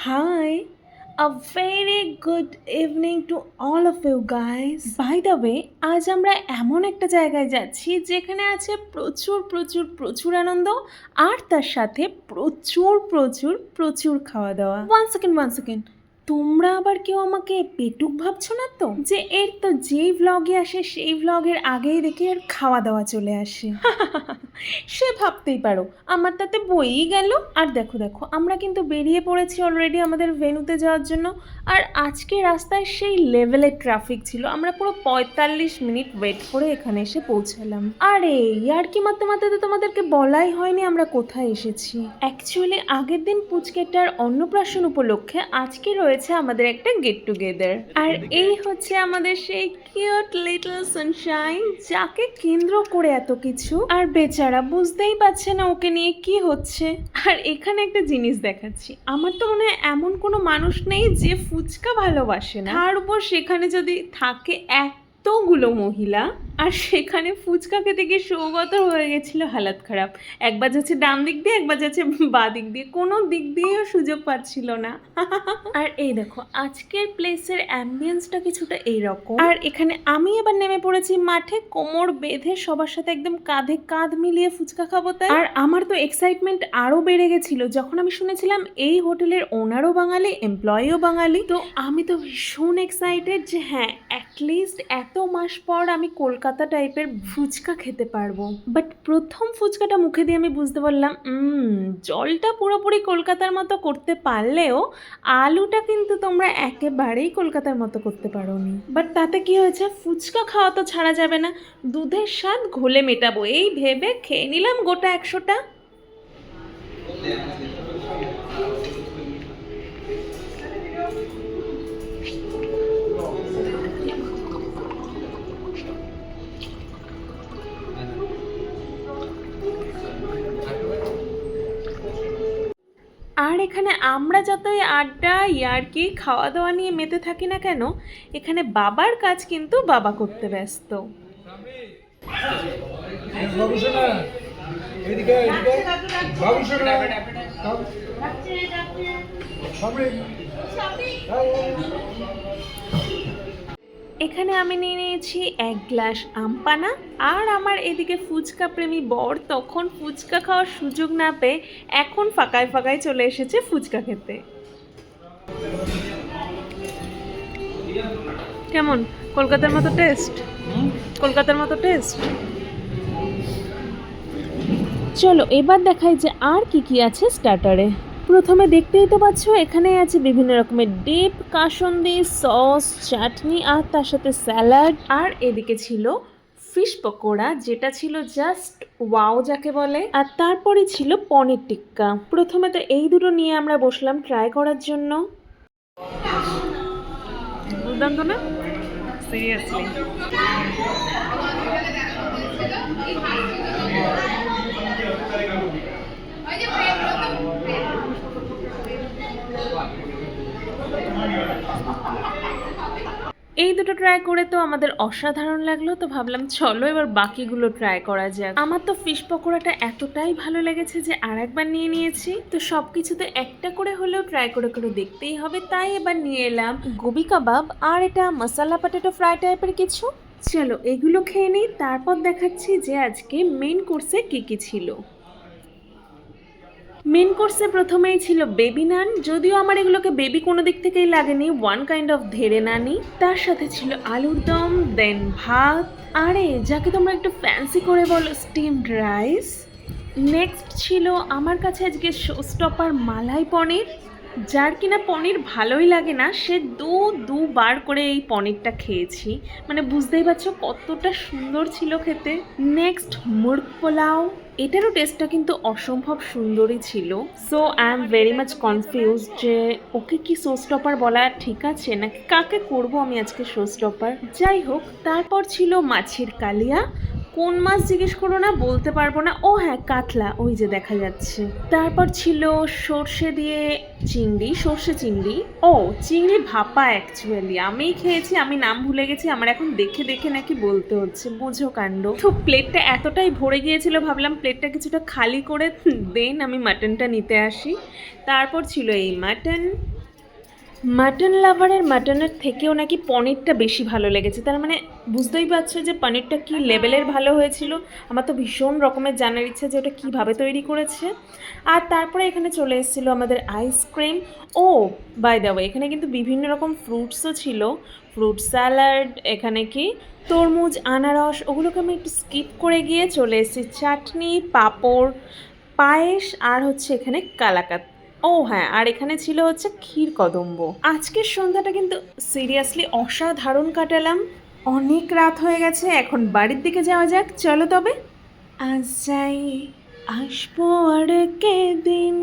Hi, a very good evening to all of you guys. By the way, আজ আমরা এমন একটা জায়গায় যাচ্ছি যেখানে আছে প্রচুর প্রচুর প্রচুর আনন্দ আর তার সাথে প্রচুর প্রচুর প্রচুর খাওয়া দাওয়া ওয়ান সেকেন্ড ওয়ান সেকেন্ড তোমরা আবার কেউ আমাকে পেটুক ভাবছ না তো? যে এর তো যেই ভ্লগে আসে, সেই ভ্লগের আগেই দেখি এর খাওয়া দাওয়া চলে আসে। সে ভাবতেই পারো, আমার তাতে বইই গেল। আর দেখো দেখো, আমরা কিন্তু বেরিয়ে পড়েছি অলরেডি আমাদের ভেনুতে যাওয়ার জন্য। আর আজকে রাস্তায় সেই লেভেলের ট্রাফিক ছিল, আমরা পুরো পঁয়তাল্লিশ মিনিট ওয়েট করে এখানে এসে পৌঁছালাম। আরে, ইয়ার কি মারতে মারতে তো তোমাদেরকে বলাই হয়নি আমরা কোথায় এসেছি? অ্যাকচুয়ালি আগের দিন পুচকেটার অন্নপ্রাশন উপলক্ষে আজকে রয়েছে আমাদের একটা গেট টুগেদার আর এই হচ্ছে আমাদের সেই কিউট লিটল সানশাইন যাকে কেন্দ্র করে এত কিছু। আর বেচারা বুঝতেই পারছে না ওকে নিয়ে কি হচ্ছে। আর এখানে একটা জিনিস দেখাচ্ছি। আমার তো মনে হয় এমন কোনো মানুষ নেই যে ফুচকা ভালোবাসে না। তার উপর সেখানে যদি থাকে এতগুলো মহিলা আর সেখানে ফুচকা খেতে গিয়ে সৌগত হয়ে গেছিল হালাত খারাপ। একবার যাচ্ছে ডান দিক দিয়ে একবার যাচ্ছে বা দিক দিয়ে। কোনো দিক দিয়েও সুযোগ পাচ্ছিল না। আর এই দেখো আজকের প্লেসের অ্যাম্বিয়েন্সটা কিছুটা এইরকম। আর এখানে আমি এবার নেমে পড়েছি মাঠে কোমর বেঁধে সবার সাথে একদম কাঁধে কাঁধ মিলিয়ে ফুচকা খাব তাই। আর আমার তো এক্সাইটমেন্ট আরও বেড়ে গেছিল। যখন আমি শুনেছিলাম এই হোটেলের ওনারও বাঙালি এমপ্লয়িও বাঙালি তো আমি তো ভীষণ এক্সাইটেড যে হ্যাঁ অ্যাটলিস্ট এত মাস পর আমি কলকাতা টাইপের ফুচকা খেতে পারব। বাট প্রথম ফুচকাটা মুখে দিয়ে আমি বুঝতে পারলাম জলটা পুরোপুরি কলকাতার মতো করতে পারলেও আলুটা কিন্তু তোমরা একেবারেই কলকাতার মতো করতে পারো নি বাট তাতে কি হয়েছে? ফুচকা খাওয়া তো ছাড়া যাবে না। দুধের স্বাদ ঘোলে মেটাবো। এই ভেবে খেয়ে নিলাম গোটা একশোটা। আর এখানে আমরা যতই আড্ডা ইয়ার্কি খাওয়া দাওয়া নিয়ে মেতে থাকি না কেন এখানে বাবার কাজ কিন্তু বাবা করতে ব্যস্ত। এদিকে এখানে আমি নিয়ে নিয়েছি এক গ্লাস আমপানা আর আমার এদিকে ফুচকা প্রেমী বর তখন ফুচকা খাওয়ার সুযোগ না পেয়ে এখন ফাঁকায় ফাঁকায় চলে এসেছে ফুচকা খেতে। কেমন? কলকাতার মতো টেস্ট কলকাতার মতো টেস্ট চলো এবার দেখাই যে আর কি কি আছে স্টার্টারে প্রথমে দেখতেই তো পাচ্ছ এখানে আছে বিভিন্ন রকমের ডিপ কাসন্দি সস চাটনি আর তার সাথে স্যালাড। আর এদিকে ছিল ফিশ পকোড়া যেটা ছিল জাস্ট ওয়াও যাকে বলে। আর তারপরে ছিল পনির টিক্কা। প্রথমে তো এই দুটো নিয়ে আমরা বসলাম ট্রাই করার জন্য। দুর্দান্ত না সিরিয়াসলি দুটো ট্রাই করে তো আমাদের অসাধারণ লাগল, তো ভাবলাম চলো এবার বাকিগুলো ট্রাই করা যাক। আমার তো ফিশ পকোড়াটা এতটাই ভালো লেগেছে যে আর একবার নিয়ে নিয়েছি, তো সব কিছুতে একটা করে হলেও ট্রাই করে করে দেখতেই হবে, তাই এবার নিয়ে এলাম গোবি কাবাব আর এটা মশালা পটেটো ফ্রাই টাইপের কিছু। চলো এগুলো খেয়ে নিই, তারপর দেখাচ্ছি যে আজকে মেন কোর্সে কী কী ছিল। মেন কোর্সে প্রথমেই ছিল বেবি নান যদিও আমার এগুলোকে বেবি কোনো দিক থেকেই লাগেনি ওয়ান কাইন্ড অফ ধেরে নানি। তার সাথে ছিল আলুর দম দেন ভাত। আরে, যাকে তোমরা একটু ফ্যান্সি করে বলো স্টিমড রাইস নেক্সট ছিল আমার কাছে আজকে শোস্টপার মালাই পনির। যার কিনা পনির ভালোই লাগে না, সে দু, দুবার করে এই পনিরটা খেয়েছি। মানে বুঝতেই পারছ কতটা সুন্দর ছিল খেতে। নেক্সট মুরগ পোলাও। এটারও টেস্টটা কিন্তু অসম্ভব সুন্দরই ছিল। So I am very much confuse যে ওকে কি শো স্টপার বলা ঠিক আছে নাকি কাকে করব আমি আজকে শো স্টপার যাই হোক, তারপর ছিল মাছের কালিয়া। কোন মাছ জিজ্ঞেস করো না বলতে পারব না। ও হ্যাঁ কাতলা, ওই যে দেখা যাচ্ছে। তারপর ছিল সর্ষে দিয়ে চিংড়ি, সর্ষে চিংড়ি। ও, চিংড়ি ভাপা অ্যাকচুয়ালি আমি খেয়েছি, আমি নাম ভুলে গেছি, আমার এখন দেখে দেখে নাকি বলতে হচ্ছে। বুঝো কাণ্ড। তো প্লেটটা এতটাই ভরে গিয়েছিল, ভাবলাম প্লেটটা কিছুটা খালি করে দেন আমি মাটনটা নিতে আসি। তারপর ছিল এই মাটন মাটন লাভারের মাটনের থেকেও নাকি পনিরটা বেশি ভালো লেগেছে। তার মানে বুঝতেই পারছ যে পনিরটা কি লেভেলের ভালো হয়েছিল। আমার তো ভীষণ রকমের জানার ইচ্ছা যে ওটা কীভাবে তৈরি করেছে। আর তারপরে এখানে চলে এসেছিল আমাদের আইসক্রিম ও বাই দ্য এখানে কিন্তু বিভিন্ন রকম ফ্রুটসও ছিল। ফ্রুট স্যালাড এখানে কি? তরমুজ, আনারস, ওগুলোকে আমি একটু স্কিপ করে গিয়ে চলে এসেছি। চাটনি, পাঁপড়, পায়েস, আর হচ্ছে এখানে কালাকাত। ও হ্যাঁ আর এখানে ছিল হচ্ছে ক্ষীর কদম্ব। আজকের সন্ধ্যাটা কিন্তু সিরিয়াসলি অসাধারণ কাটালাম। অনেক রাত হয়ে গেছে, এখন বাড়ির দিকে যাওয়া যাক। চলো তবে। আজ যাই, আসব আর কে দিন।